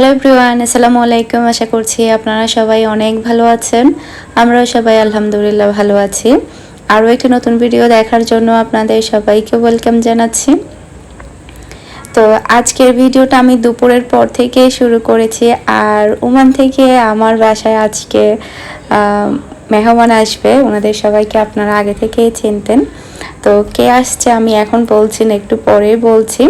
Hello Priyan আসসালামু আলাইকুম আশা করছি আপনারা সবাই অনেক ভালো আছেন। আমরাও সবাই আলহামদুলিল্লাহ ভালো আছি। আরও একটি নতুন ভিডিও দেখার জন্য আপনাদের সবাইকে ওয়েলকাম জানাচ্ছি। তো আজকের ভিডিওটা আমি দুপুরের পর থেকে শুরু করেছি, আর ওমান থেকে আমার বাসায় আজকে মেহমান আসবে, ওনাদের সবাইকে আপনারা আগে থেকেই চিনতেন। তো কে আসছে আমি এখন বলছি না, একটু পরে বলছি।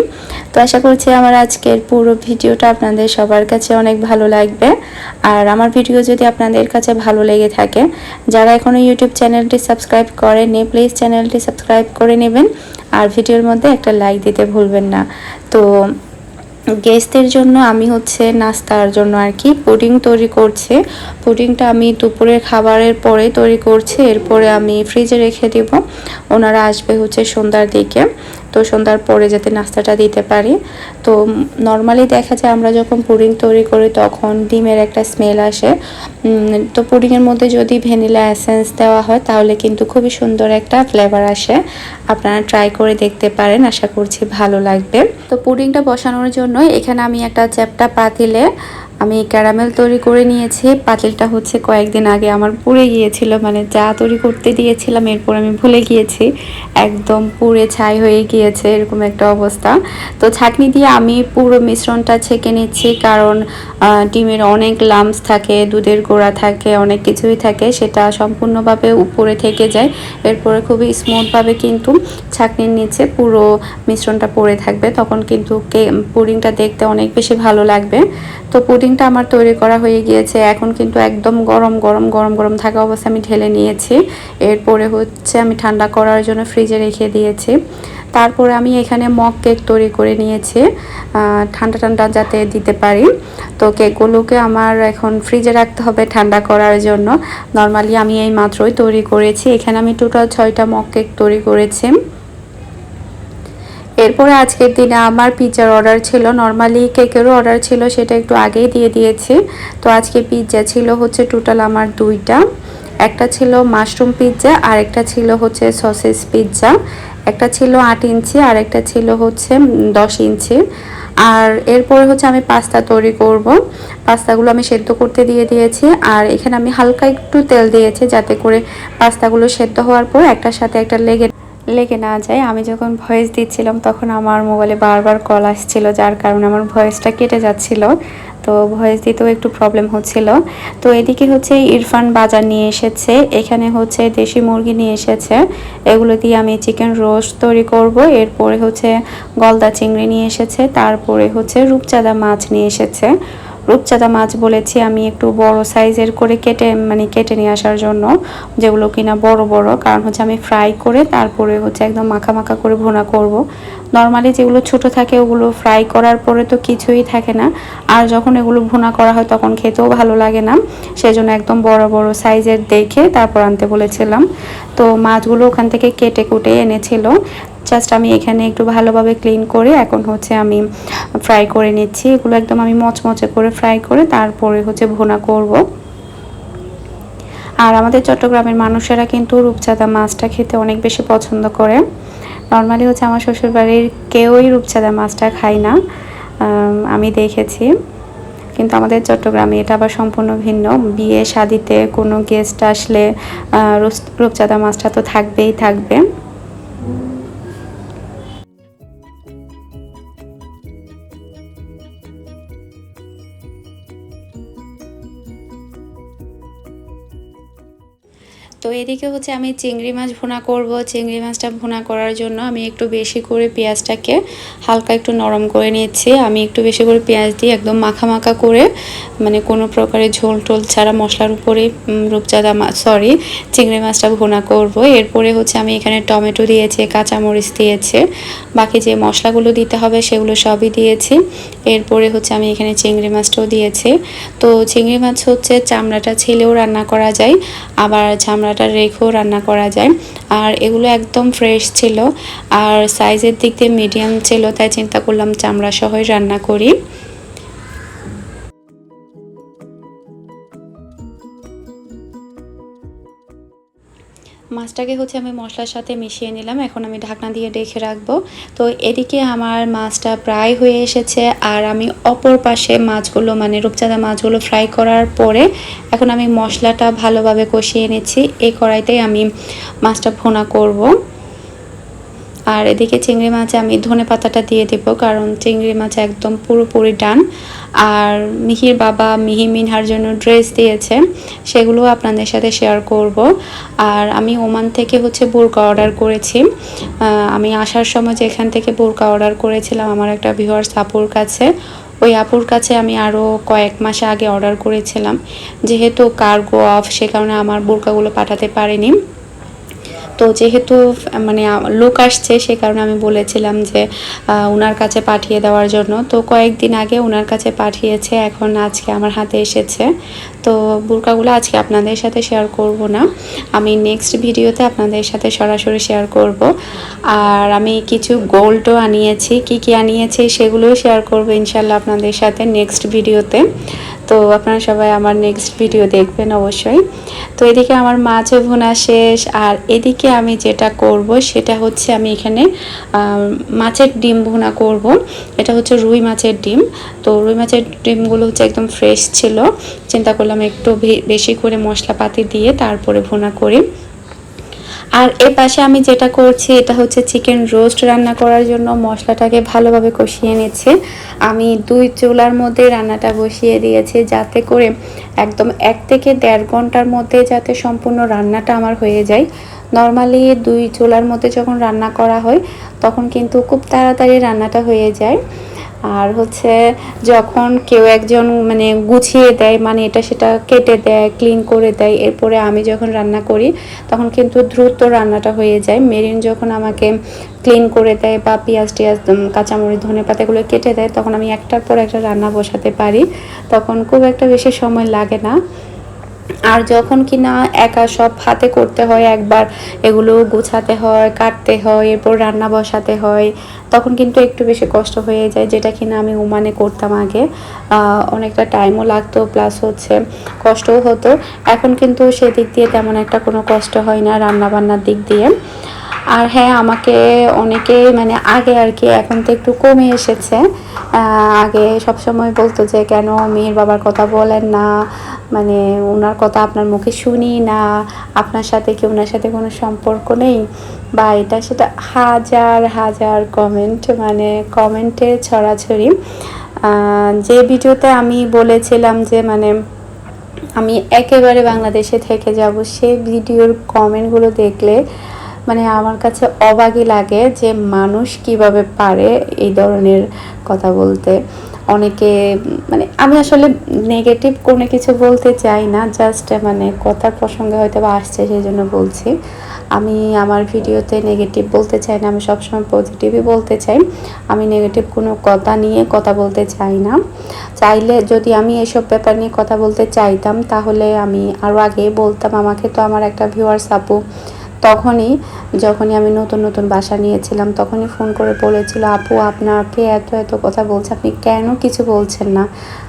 তো আশা করছি আমার আজকের পুরো ভিডিওটা আপনাদের সবার কাছে অনেক ভালো লাগবে। আর আমার ভিডিও যদি আপনাদের কাছে ভালো লেগে থাকে, যারা এখনও ইউটিউব চ্যানেলটি সাবস্ক্রাইব করেননি, প্লিজ চ্যানেলটি সাবস্ক্রাইব করে নেবেন। আর ভিডিওর মধ্যে একটা লাইক দিতে ভুলবেন না। তো গেস্টদের জন্য আমি হচ্ছে নাস্তার জন্য আর কি পুডিং তৈরি করছে। পুডিংটা আমি দুপুরের খাবারের পরে তৈরি করছি, এরপরে আমি ফ্রিজে রেখে দেব। ওনারা আসবে হচ্ছে সন্ধ্যার দিকে। তো সন্ধ্যার পরে যাতে নাস্তাটা দিতে পারি। তো নর্মালি দেখা যায় আমরা যখন পুডিং তৈরি করি তখন ডিমের একটা স্মেল আসে। তো পুডিংয়ের মধ্যে যদি ভ্যানিলা এসেন্স দেওয়া হয় তাহলে কিন্তু খুবই সুন্দর একটা ফ্লেভার আসে। আপনারা ট্রাই করে দেখতে পারেন, আশা করছি ভালো লাগবে। তো পুডিংটা বসানোর জন্য এখানে আমি একটা চ্যাপটা পাতিলে আমি ক্যারামেল তৈরি করে নিয়েছি। পাতিলটা হচ্ছে কয়েকদিন আগে আমার পুড়ে গিয়েছিল মানে চা তৈরি করতে দিয়েছিলাম, এরপর আমি ভুলে গিয়েছি। একদম পুড়ে ছাই হয়ে গিয়েছে, এরকম একটা অবস্থা। তো ছাঁকনি দিয়ে আমি পুরো মিশ্রণটা ছেঁকে নিচ্ছি, কারণ ডিমের অনেক লামস থাকে, দুধের গোড়া থাকে, অনেক কিছুই থাকে, সেটা সম্পূর্ণভাবে উপরে থেকে যায়। এরপরে খুবই স্মুথভাবে কিন্তু ছাঁকনির নিচে পুরো মিশ্রণটা পড়ে থাকবে। তখন কিন্তু পুডিংটা দেখতে অনেক বেশি ভালো লাগবে। তো পুডিংটা আমার তৈরি করা হয়ে গিয়েছে। এখন কিন্তু একদম গরম গরম গরম গরম থাকা অবস্থায় আমি ঢেলে নিয়েছি। এরপরে হচ্ছে আমি ঠান্ডা করার জন্য ফ্রিজে রেখে দিয়েছি। তারপরে আমি এখানে মগ কেক তৈরি করে নিয়েছি। ঠান্ডা ঠান্ডা যাতে দিতে পারি। তো কেকগুলোকে আমার এখন ফ্রিজে রাখতে হবে ঠান্ডা করার জন্য। নর্মালি আমি এই মাত্রই তৈরি করেছি। এখানে আমি টোটাল ছয়টা মগ কেক তৈরি করেছি। এরপরে আজকের দিনে আমার পিৎজার অর্ডার ছিল। নর্মালি কেকেরও অর্ডার ছিল, সেটা একটু আগেই দিয়ে দিয়েছি। তো আজকে পিৎজা ছিল হচ্ছে টোটাল আমার দুইটা। একটা ছিল মাশরুম পিৎজা আর একটা ছিল হচ্ছে সসেস পিৎজা। একটা ছিল আট ইঞ্চি আর একটা ছিল হচ্ছে দশ ইঞ্চি। আর এরপরে হচ্ছে আমি পাস্তা তৈরি করব। পাস্তাগুলো আমি সেদ্ধ করতে দিয়ে দিয়েছি। আর এখানে আমি হালকা একটু তেল দিয়েছি যাতে করে পাস্তাগুলো সেদ্ধ হওয়ার পর একটার সাথে একটা লেগে লেগে না যায়, আমি যখন ভয়েস দিচ্ছিলাম তখন আমার মোবাইলে বারবার কল আসছিল, যার কারণে আমার ভয়েসটা কেটে যাচ্ছিল। তো ভয়েস দিতেও একটু প্রবলেম হচ্ছিল। তো এদিকে হচ্ছে ইরফান বাজার নিয়ে এসেছে, এখানে হচ্ছে দেশি মুরগি নিয়ে এসেছে। এগুলো দিয়ে আমি চিকেন রোস্ট তৈরি করব, এরপরে হচ্ছে গলদা চিংড়ি নিয়ে এসেছে, তারপরে হচ্ছে রূপচাঁদা মাছ নিয়ে এসেছে। রূপচাঁদা মাছ বলেছি আমি একটু বড় সাইজের করে কেটে মানে কেটে নিয়ে আসার জন্য, যেগুলো কিনা বড় বড়। কারণ হচ্ছে আমি ফ্রাই করে তারপরে হচ্ছে একদম মাখা মাখা করে ভোনা করব। নর্মালি যেগুলো ছোট থাকে ওগুলো ফ্রাই করার পরে তো কিছুই থাকে না। আর যখন এগুলো ভুনা করা হয় তখন খেতেও ভালো লাগে না। সেজন্য একদম বড় বড় সাইজের দেখে তারপর আনতে বলেছিলাম। তো মাছগুলো ওখান থেকে কেটে কুটে এনেছিল। জাস্ট আমি এখানে একটু ভালোভাবে ক্লিন করে এখন হচ্ছে আমি ফ্রাই করে নিচ্ছি। এগুলো একদম আমি মচমচে করে ফ্রাই করে তারপরে হচ্ছে ভুনা করব। আর আমাদের চট্টগ্রামের মানুষেরা কিন্তু রূপচাঁদা মাছটা খেতে অনেক বেশি পছন্দ করে। নর্মালি হচ্ছে আমার শ্বশুরবাড়ির কেউই রূপচাঁদা মাছটা খায় না। আমি দেখেছি। কিন্তু আমাদের চট্টগ্রামে এটা আবার সম্পূর্ণ ভিন্ন। বিয়ে, শাদিতে কোনো গেস্ট আসলে রূপচাঁদা মাছটা তো থাকবেই থাকবে। তো এদিকে হচ্ছে আমি চিংড়ি মাছ ভুনা করব। চিংড়ি মাছটা ভুনা করার জন্য আমি একটু বেশি করে পেঁয়াজটাকে হালকা একটু নরম করে নিচ্ছি। আমি একটু বেশি করে পেঁয়াজ দিয়ে একদম মাখা মাখা করে মানে কোনো প্রকারের ঝোল টোল ছাড়া মশলার উপরে রূপচাঁদা মাছ সরি চিংড়ি মাছটা ভুনা করব। এরপরে হচ্ছে আমি এখানে টমেটো দিয়েছি, কাঁচামরিচ দিয়েছে, বাকি যে মশলাগুলো দিতে হবে সেগুলো সবই দিয়েছি। এরপরে হচ্ছে আমি এখানে চিংড়ি মাছটাও দিয়েছি। তো চিংড়ি মাছ হচ্ছে চামড়াটা ছেলেও রান্না করা যায়, আবার চামড়াটা রেখেও রান্না করা যায়। আর এগুলো একদম ফ্রেশ ছিল। আর সাইজের দিক দিয়ে মিডিয়াম ছিল, তাই চিন্তা করলাম চামড়া সহই রান্না করি। মাছটাকে হচ্ছে আমি মশলার সাথে মিশিয়ে নিলাম। এখন আমি ঢাকনা দিয়ে ডেকে রাখব। তো এদিকে আমার মাছটা প্রায় হয়ে এসেছে আর আমি অপর পাশে মাছগুলো মানে রূপচাঁদা মাছগুলো ফ্রাই করার পরে এখন আমি মশলাটা ভালোভাবে কষিয়ে নিচ্ছি। এই কড়াইতেই আমি মাছটা ফোনা করব। আর এদিকে চিংড়ি মাছে আমি ধনে পাতাটা দিয়ে দেব, কারণ চিংড়ি মাছ একদম পুরোপুরি ডান। আর মিহির বাবা মিহি মিনহার জন্য ড্রেস দিয়েছে সেগুলো আপনাদের সাথে শেয়ার করব। আর আমি ওমান থেকে হচ্ছে বোরকা অর্ডার করেছি। আমি আসার সময় যে এখান থেকে বোরকা অর্ডার করেছিলাম, আমার একটা ভিউয়ার্স আপুর কাছে। ওই আপুর কাছে আমি আরও কয়েক মাস আগে অর্ডার করেছিলাম। যেহেতু কার্গো অফ, সে কারণে আমার বোরকাগুলো পাঠাতে পারিনি। তো যেহেতু মানে লোক আসছে, সে কারণে আমি বলেছিলাম যে ওনার কাছে পাঠিয়ে দেওয়ার জন্য। তো কয়েকদিন আগে ওনার কাছে পাঠিয়েছে, এখন আজকে আমার হাতে এসেছে। তো বুরকাগুলো আজকে আপনাদের সাথে শেয়ার করব না। আমি নেক্সট ভিডিওতে আপনাদের সাথে সরাসরি শেয়ার করব। আর আমি কিছু গোল্ডও আনিয়েছি। কি কি আনিয়েছি সেগুলোও শেয়ার করব ইনশাল্লাহ আপনাদের সাথে নেক্সট ভিডিওতে। তো আপনারা সবাই আমার নেক্সট ভিডিও দেখবেন অবশ্যই। তো এদিকে আমার মাছে ভুনা শেষ। আর এদিকে আমি যেটা করব, সেটা হচ্ছে আমি এখানে মাছের ডিম ভুনা করব। এটা হচ্ছে রুই মাছের ডিম। তো রুই মাছের ডিমগুলো হচ্ছে একদম ফ্রেশ ছিল। চিন্তা করলাম একটু বেশি করে মশলাপাতি দিয়ে তারপরে ভুনা করি। আর এ পাশে আমি যেটা করছি, এটা হচ্ছে চিকেন রোস্ট রান্না করার জন্য মশলাটাকে ভালোভাবে কষিয়ে নিচ্ছে। আমি দুই চুলার মধ্যে রান্নাটা বসিয়ে দিয়েছি যাতে করে একদম এক থেকে দেড় ঘণ্টার মধ্যে যাতে সম্পূর্ণ রান্নাটা আমার হয়ে যায়। নর্মালি দুই চুলার মধ্যে যখন রান্না করা হয়, তখন কিন্তু খুব তাড়াতাড়ি রান্নাটা হয়ে যায়। আর হচ্ছে যখন কেউ একজন মানে গুছিয়ে দেয় মানে এটা সেটা কেটে দেয় ক্লিন করে দেয়, এরপরে আমি যখন রান্না করি, তখন কিন্তু দ্রুত রান্নাটা হয়ে যায়। মেরিন যখন আমাকে ক্লিন করে দেয় বা পেঁয়াজ টিয়াজ কাঁচামরিচ, ধনে পাতাগুলো কেটে দেয়, তখন আমি একটার পর একটা রান্না বসাতে পারি। তখন খুব একটা বেশি সময় লাগে না। আর যখন কিনা একা সব হাতে করতে হয় একবার, এগুলো গুছাতে হয়, কাটতে হয়, এরপর রান্না বসাতে হয়, তখন কিন্তু একটু বেশি কষ্ট হয়ে যায়, যেটা কিনা আমি উমানে করতাম আগে। অনেকটা টাইমও লাগতো প্লাস হচ্ছে কষ্টও হতো। এখন কিন্তু সেদিক দিয়ে তেমন একটা কোনো কষ্ট হয় না রান্না বান্নার দিক দিয়ে। আর হ্যাঁ আমাকে অনেকে মানে আগে আর কি এখন তো একটু কমে এসেছে। আগে সবসময় বলতো যে, কেন মেয়ের বাবার কথা বলেন না? মানে ওনার কথা আপনার মুখে শুনি না। আপনার সাথে কি ওনার সাথে কোনো সম্পর্ক নেই? বা এটা সেটা হাজার হাজার কমেন্ট মানে কমেন্টে ছড়াছড়ি। যে ভিডিওতে আমি বলেছিলাম যে মানে আমি একেবারে বাংলাদেশে থেকে যাব সেই ভিডিওর কমেন্টগুলো দেখলে মানে আমার কাছে অবাকই লাগে যে মানুষ কীভাবে পারে এই ধরনের কথা বলতে। অনেকে মানে আমি আসলে নেগেটিভ কোনো কিছু বলতে চাই না জাস্ট মানে কথার প্রসঙ্গে হয়তো বা আসছে সেই জন্য বলছি। আমি আমার ভিডিওতে নেগেটিভ বলতে চাই না, আমি সবসময় পজিটিভই বলতে চাই। আমি নেগেটিভ কোনো কথা নিয়ে কথা বলতে চাই না। চাইলে যদি আমি এসব ব্যাপার নিয়ে কথা বলতে চাইতাম, তাহলে আমি আরও আগে বলতাম, আমাকে তো আমার একটা ভিউয়ার্স আপু তখনই, যখনই আমি নতুন নতুন বাসা নিয়েছিলাম, তখনই ফোন করে বলেছিল, আপু আপনাকে এত এত কথা বলছে আপনি কেন কিছু বলছেন না?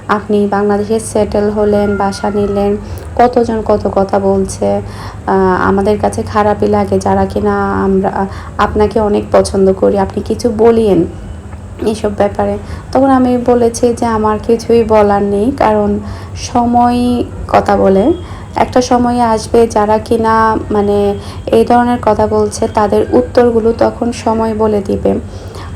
আপনি বাংলাদেশে সেটেল হলেন, বাসা নিলেন, কতজন কত কথা বলছে? আমাদের কাছে খারাপই লাগে যারা কিনা আমরা, আপনাকে অনেক পছন্দ করি, আপনি কিছু বলিয়েন। এইসব ব্যাপারে। তখন আমি বলেছি যে, আমার কিছুই বলার নেই, কারণ সময় কথা বলে একটা সময় আসবে যারা কিনা মানে এই ধরনের কথা বলছে, তাদের উত্তরগুলো তখন সময় বলে দিবে।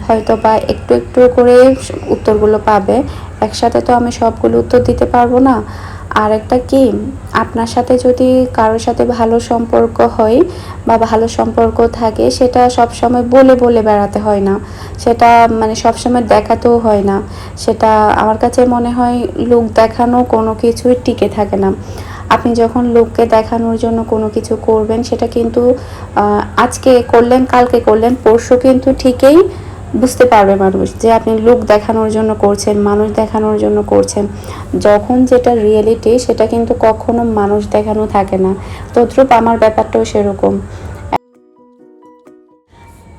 হয়তো বা একটু একটু করে উত্তরগুলো পাবে। একসাথে তো আমি সবগুলো উত্তর দিতে পারব না। আর একটা কি? আপনার সাথে যদি কারোর সাথে ভালো সম্পর্ক হয় বা ভালো সম্পর্ক থাকে, সেটা সব সময় বলে বলে বেড়াতে হয় না। সেটা মানে সব সময় দেখাতেও হয় না। সেটা আমার কাছে মনে হয় লোক দেখানো কোনো কিছুই টিকে থাকে না। আপনি যখন লোককে দেখানোর জন্য কোনো কিছু করবেন, সেটা কিন্তু আজকে করলেন, কালকে করলেন, পরশু কিন্তু ঠিকই বুঝতে পারবে মানুষ যে আপনি লোক দেখানোর জন্য করছেন, মানুষ দেখানোর জন্য করছেন। যখন যেটা রিয়েলিটি সেটা কিন্তু কখনো মানুষ দেখানো থাকে না। তদ্রুপ আমার ব্যাপারটাও সেরকম।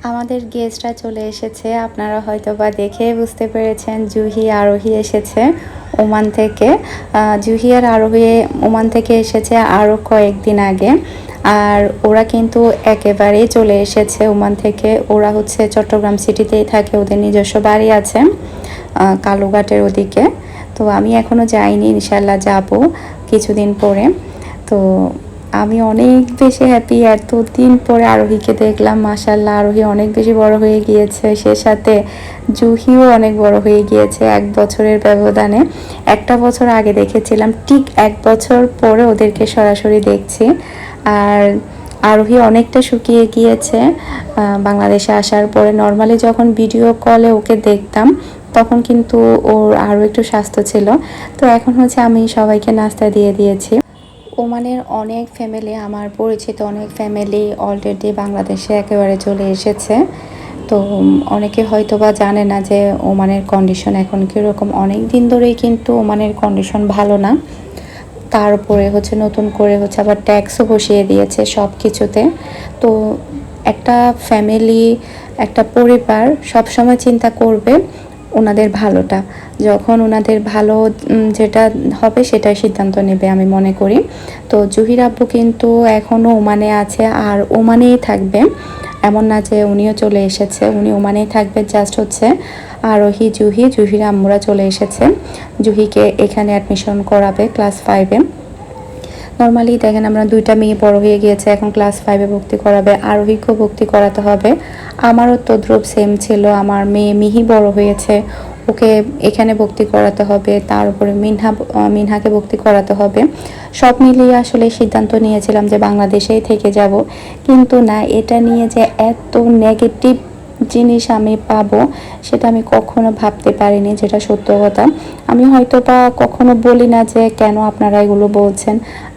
আমাদের গেস্টরা চলে এসেছে। আপনারা হয়তো বা দেখে বুঝতে পেরেছেন জুহি আরোহী এসেছে ওমান থেকে। জুহি আর আরোহী ওমান থেকে এসেছে আরও কয়েকদিন আগে। আর ওরা কিন্তু একেবারেই চলে এসেছে ওমান থেকে। ওরা হচ্ছে চট্টগ্রাম সিটিতেই থাকে, ওদের নিজস্ব বাড়ি আছে কালুঘাটের ওদিকে। তো আমি এখনও যাইনি ইনশাল্লাহ যাব কিছুদিন পরে। তো আমি অনেক বেশি হ্যাপি এতদিন পরে আরোহীকে দেখলাম মাসাল্লাহ আরোহী অনেক বেশি বড় হয়ে গিয়েছে। সে সাথে জুহিও অনেক বড় হয়ে গিয়েছে এক বছরের ব্যবধানে। একটা বছর আগে দেখেছিলাম, ঠিক এক বছর পরে ওদেরকে সরাসরি দেখছি। আর আরোহী অনেকটা শুকিয়ে গিয়েছে বাংলাদেশে আসার পরে। নর্মালি যখন ভিডিও কলে ওকে দেখতাম, তখন কিন্তু ওর আরও একটু স্বাস্থ্য ছিল। তো এখন হচ্ছে আমি সবাইকে নাস্তা দিয়ে দিয়েছি। ওমানের অনেক ফ্যামিলি আমার পরিচিত অনেক ফ্যামিলি অলরেডি বাংলাদেশে একেবারে চলে এসেছে। তো অনেকে হয়তো বা জানে না যে ওমানের কন্ডিশন এখন কীরকম। অনেক দিন ধরেই কিন্তু ওমানের কন্ডিশন ভালো না। তার উপরে হচ্ছে নতুন করে হচ্ছে আবার ট্যাক্সও বসিয়ে দিয়েছে সব কিছুতে তো একটা ফ্যামিলি একটা পরিবার সবসময় চিন্তা করবে ওনাদের ভালোটা। যখন ওনাদের ভালো যেটা হবে সেটাই সিদ্ধান্ত নেবে আমি মনে করি। তো জহির আব্বু কিন্তু এখনও ওমানে আছে আর ওমানেই থাকবে। এমন না যে উনিও চলে এসেছে, উনি ওমানেই থাকবে জাস্ট হচ্ছে আরোহী জুহি, জুহির আম্মুরা চলে এসেছে। জুহিকে এখানে অ্যাডমিশন করাবে ক্লাস ফাইভে নর্মালি দেখেন আমরা দুইটা মেয়ে বড় হয়ে গিয়েছে, এখন ক্লাস ফাইভে ভর্তি করাবে, আরোহীকেও ভর্তি করাতে হবে। আমারও তদ্রুপ সেম ছিল, আমার মেয়ে মিহি বড় হয়েছে, ওকে এখানে ভর্তি করাতে হবে, তার উপরে মিনহা মিনহাকে ভর্তি করাতে হবে। সব মিলিয়ে আসলে সিদ্ধান্ত নিয়েছিলাম যে বাংলাদেশেই থেকে যাব, কিন্তু না, এটা নিয়ে যে এত নেগেটিভ জিনিস আমি পাবো, সেটা আমি কখনো ভাবতে পারিনি যেটা সত্য কথা। আমি হয়তো বা কখনো বলি না যে কেন আপনারা এগুলো বলছেন।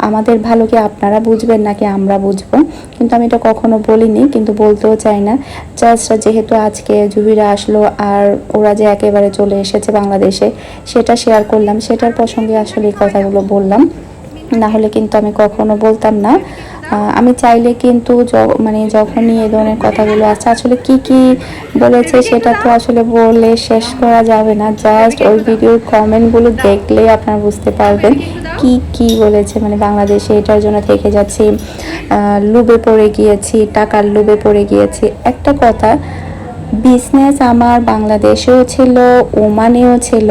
আমাদের ভালো কি আপনারা বুঝবেন নাকি আমরা বুঝব? কিন্তু আমি এটা কখনো বলিনি, কিন্তু বলতেও চাই না। জাস্ট যেহেতু আজকে জুবিরা আসলো আর ওরা যে একেবারে চলে এসেছে বাংলাদেশে, সেটা শেয়ার করলাম। সেটার প্রসঙ্গে আসলে কথাগুলো বললাম। না হলে কিন্তু আমি কখনো বলতাম না। আমি চাইলে কিন্তু মানে যখনই এ ধরনের কথাগুলো আছে আসলে কি কি বলেছে সেটা তো আসলে বলে শেষ করা যাবে না। জাস্ট ওই ভিডিওর কমেন্টগুলো দেখলেই আপনারা বুঝতে পারবেন কি কি বলেছে। মানে বাংলাদেশে এটার জন্য থেকে যাচ্ছি লোভে পড়ে গিয়েছি, টাকার লোভে পড়ে গিয়েছি। একটা কথা বিজনেস আমার বাংলাদেশেও ছিল, ওমানেও ছিল।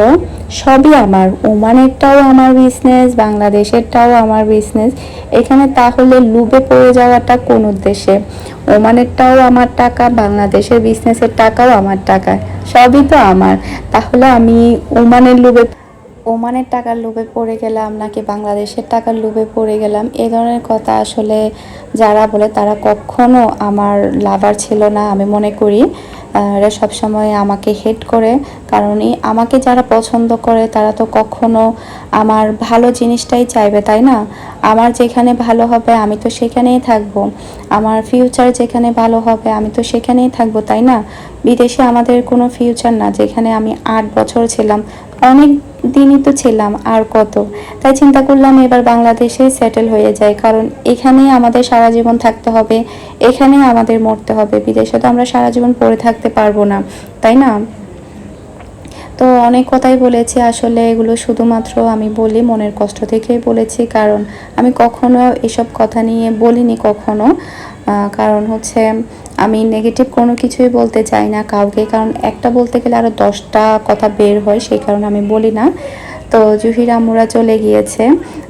সবই আমার। ওমানেরটাও আমার বিজনেস বাংলাদেশেরটাও আমার বিজনেস এখানে তাহলে লুবে পড়ে যাওয়াটা কোন উদ্দেশ্যে? ওমানেরটাও আমার টাকা, বাংলাদেশের বিজনেসের টাকাও আমার টাকা। সবই তো আমার। তাহলে আমি ওমানের লুবে ওমানের টাকার লোভে পড়ে গেলাম নাকি বাংলাদেশের টাকার লোভে পড়ে গেলাম? এ ধরনের কথা আসলে যারা বলে তারা কখনো আমার লাভার ছিল না, আমি মনে করি। এরা সবসময় আমাকে হেট করে। কারণ আমাকে যারা পছন্দ করে, তারা তো কখনো আমার ভালো জিনিসটাই চাইবে, তাই না? আমার যেখানে ভালো হবে, আমি তো সেখানেই থাকব। আমার ফিউচার যেখানে ভালো হবে, আমি তো সেখানেই থাকব, তাই না? বিদেশে আমাদের কোনো ফিউচার না, যেখানে আমি আট বছর ছিলাম। অনেক দিনই তো ছিলাম, আর কত? তাই চিন্তা করলাম এবার বাংলাদেশে সেটেল হয়ে যায়, কারণ এখানেই আমাদের সারা জীবন থাকতে হবে এখানেই আমাদের মরতে হবে, বিদেশে তো আমরা সারা জীবন পড়ে থাকতে পারব না, তাই না? তো অনেক কথাই বলেছি। আসলে এগুলো শুধুমাত্র আমি বলি মনের কষ্ট থেকেই বলেছি। কারণ আমি কখনো এসব কথা নিয়ে বলিনি কখনো। কারণ হচ্ছে আমি নেগেটিভ কোনো কিছুই বলতে চাই না কাউকে। কারণ একটা বলতে গেলে আরও দশটা কথা বের হয়, সেই কারণে আমি বলি না। তো জুহির আম্মুরা চলে গিয়েছে।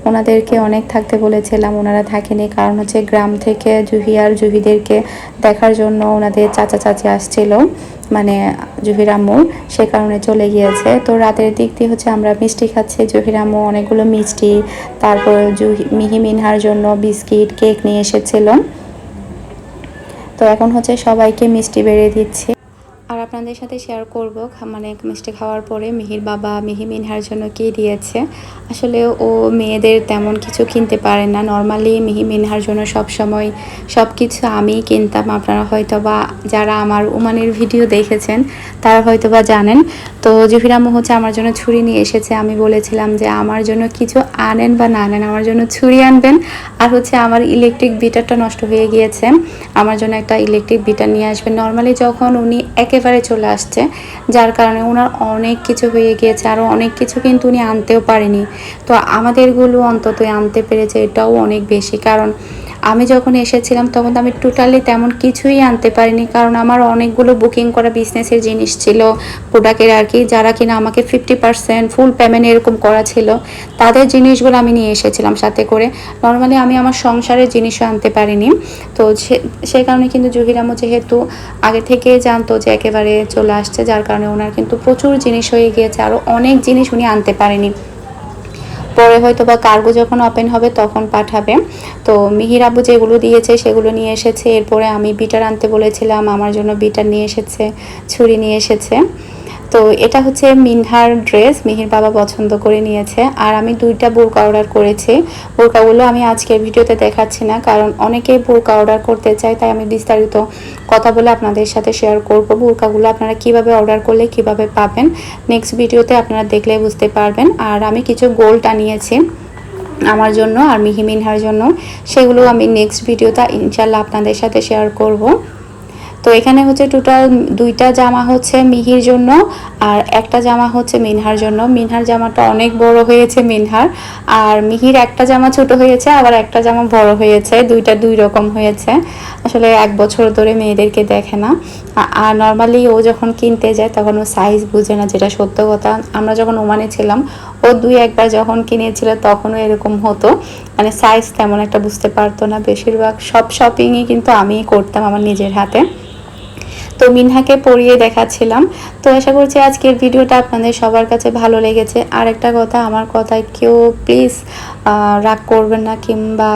ওনাদেরকে অনেক থাকতে বলেছিলাম, ওনারা থাকেনি। কারণ হচ্ছে গ্রাম থেকে জুহি আর জুহিদেরকে দেখার জন্য ওনাদের চাচা চাচি আসছিল। মানে জহির আম্মুর সে কারণে চলে গিয়েছে। তো রাতের দিক দিয়ে হচ্ছে আমরা মিষ্টি খাচ্ছি। জহির আম্মু অনেকগুলো মিষ্টি, তারপর জুহি, মিহি মিনহার জন্য বিস্কিট, কেক নিয়ে এসেছিল। তো এখন হচ্ছে সবাইকে মিষ্টি বেড়ে দিচ্ছি। আপনাদের সাথে শেয়ার করব মানে মিষ্টি খাওয়ার পরে মিহির বাবা, মিহি মিনহার জন্য কি দিয়েছে। আসলে ও মেয়েদের তেমন কিছু কিনতে পারে না। নর্মালি মিহি মিনহার জন্য সব সময় সব কিছু আমি কিনতাম। আপনারা হয়তোবা যারা আমার উমানের ভিডিও দেখেছেন, তারা হয়তোবা জানেন। তো জহিরাম্মু হচ্ছে আমার জন্য ছুরি নিয়ে এসেছে। আমি বলেছিলাম যে আমার জন্য কিছু আনেন বা না আনেন, আমার জন্য ছুরি আনবেন। আর হচ্ছে আমার ইলেকট্রিক বিটারটা নষ্ট হয়ে গিয়েছে। আমার জন্য একটা ইলেকট্রিক বিটার নিয়ে আসবেন। নর্মালি যখন উনি একেবারে চলে আসছে, যার কারণে ওনার অনেক কিছু হয়ে গিয়েছে আরও অনেক কিছু কিন্তু উনি আনতেও পারেনি। তো আমাদেরগুলো অন্তত আনতে পেরেছে, এটাও অনেক বেশি। কারণ আমি যখন এসেছিলাম, তখন আমি টোটালি তেমন কিছুই আনতে পারিনি, কারণ আমার অনেকগুলো বুকিং করা বিজনেসের জিনিস ছিল প্রোডাক্টের আর কি, যারা কিনা আমাকে ফিফটি পার্সেন্ট ফুল পেমেন্ট এরকম করা ছিল, তাদের জিনিসগুলো আমি নিয়ে এসেছিলাম সাথে করে। নর্মালি আমি আমার সংসারের জিনিসও আনতে পারিনি, তো সেই কারণে কিন্তু জহিরামও যেহেতু আগে থেকে জানতো যে একেবারে চলে আসছে, যার কারণে ওনার কিন্তু প্রচুর জিনিস হয়ে গিয়েছে আরও অনেক জিনিস উনি আনতে পারেনি। পরে হয়তো বা কার্গো যখন ওপেন হবে তখন পাঠাবে। তো মিহির আবু যেগুলো দিয়েছে সেগুলো নিয়ে এসেছে। এরপরে আমি বিটার আনতে বলেছিলাম, আমার জন্য বিটার নিয়ে এসেছে, ছুরি নিয়ে এসেছে। তো এটা হচ্ছে মিনহার ড্রেস, মিহির বাবা পছন্দ করে নিয়েছে। আর আমি দুইটা বোরকা অর্ডার করেছি। বোরকাগুলো আমি আজকের ভিডিওতে দেখাচ্ছি না, কারণ অনেকেই বোরকা অর্ডার করতে চায়, তাই আমি বিস্তারিত কথা বলে আপনাদের সাথে শেয়ার করব। বোরকাগুলো আপনারা কীভাবে অর্ডার করলে কীভাবে পাবেন নেক্সট ভিডিওতে আপনারা দেখলে বুঝতে পারবেন। আর আমি কিছু গোল্ড আনিয়েছি আমার জন্য আর মিহি মিনহার জন্য। সেগুলো আমি নেক্সট ভিডিওতে ইনশাল্লাহ আপনাদের সাথে শেয়ার করব। তো এখানে হচ্ছে টোটাল দুইটা জামা হচ্ছে মিহির জন্য আর একটা জামা হচ্ছে মিনহার জন্য। মিনহার জামাটা অনেক বড় হয়েছে মিনহার। আর মিহির একটা জামা ছোট হয়েছে, আবার একটা জামা বড় হয়েছে। দুইটা দুই রকম হয়েছে। আসলে এক বছর ধরে মেয়েদেরকে দেখে না। আর নর্মালি ও যখন কিনতে যায় তখন ও সাইজ বুঝে না যেটা সত্য কথা। আমরা যখন ওমানে ছিলাম, ও দুই একবার যখন কিনেছিল তখনও এরকম হতো। মানে সাইজ তেমন একটা বুঝতে পারতো না। বেশিরভাগ সব শপিংই কিন্তু আমি করতাম আমার নিজের হাতে। তো মিনহাকে পরিয়ে দেখাচ্ছিলাম। তো আশা করছি আজকের ভিডিওটা আপনাদের সবার কাছে ভালো লেগেছে। আর একটা কথা, আমার কথায় কেউ প্লিজ রাগ করবেন না কিংবা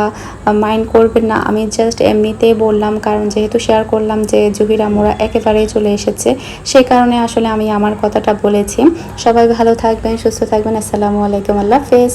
মাইন্ড করবেন না। আমি জাস্ট এমনিতেই বললাম, কারণ যেহেতু শেয়ার করলাম যে জহির আমরা একেবারেই চলে এসেছে, সেই কারণে আসলে আমি আমার কথাটা বলেছি। সবাই ভালো থাকবেন, সুস্থ থাকবেন। আসসালামু আলাইকুম, আল্লাহ হাফেজ।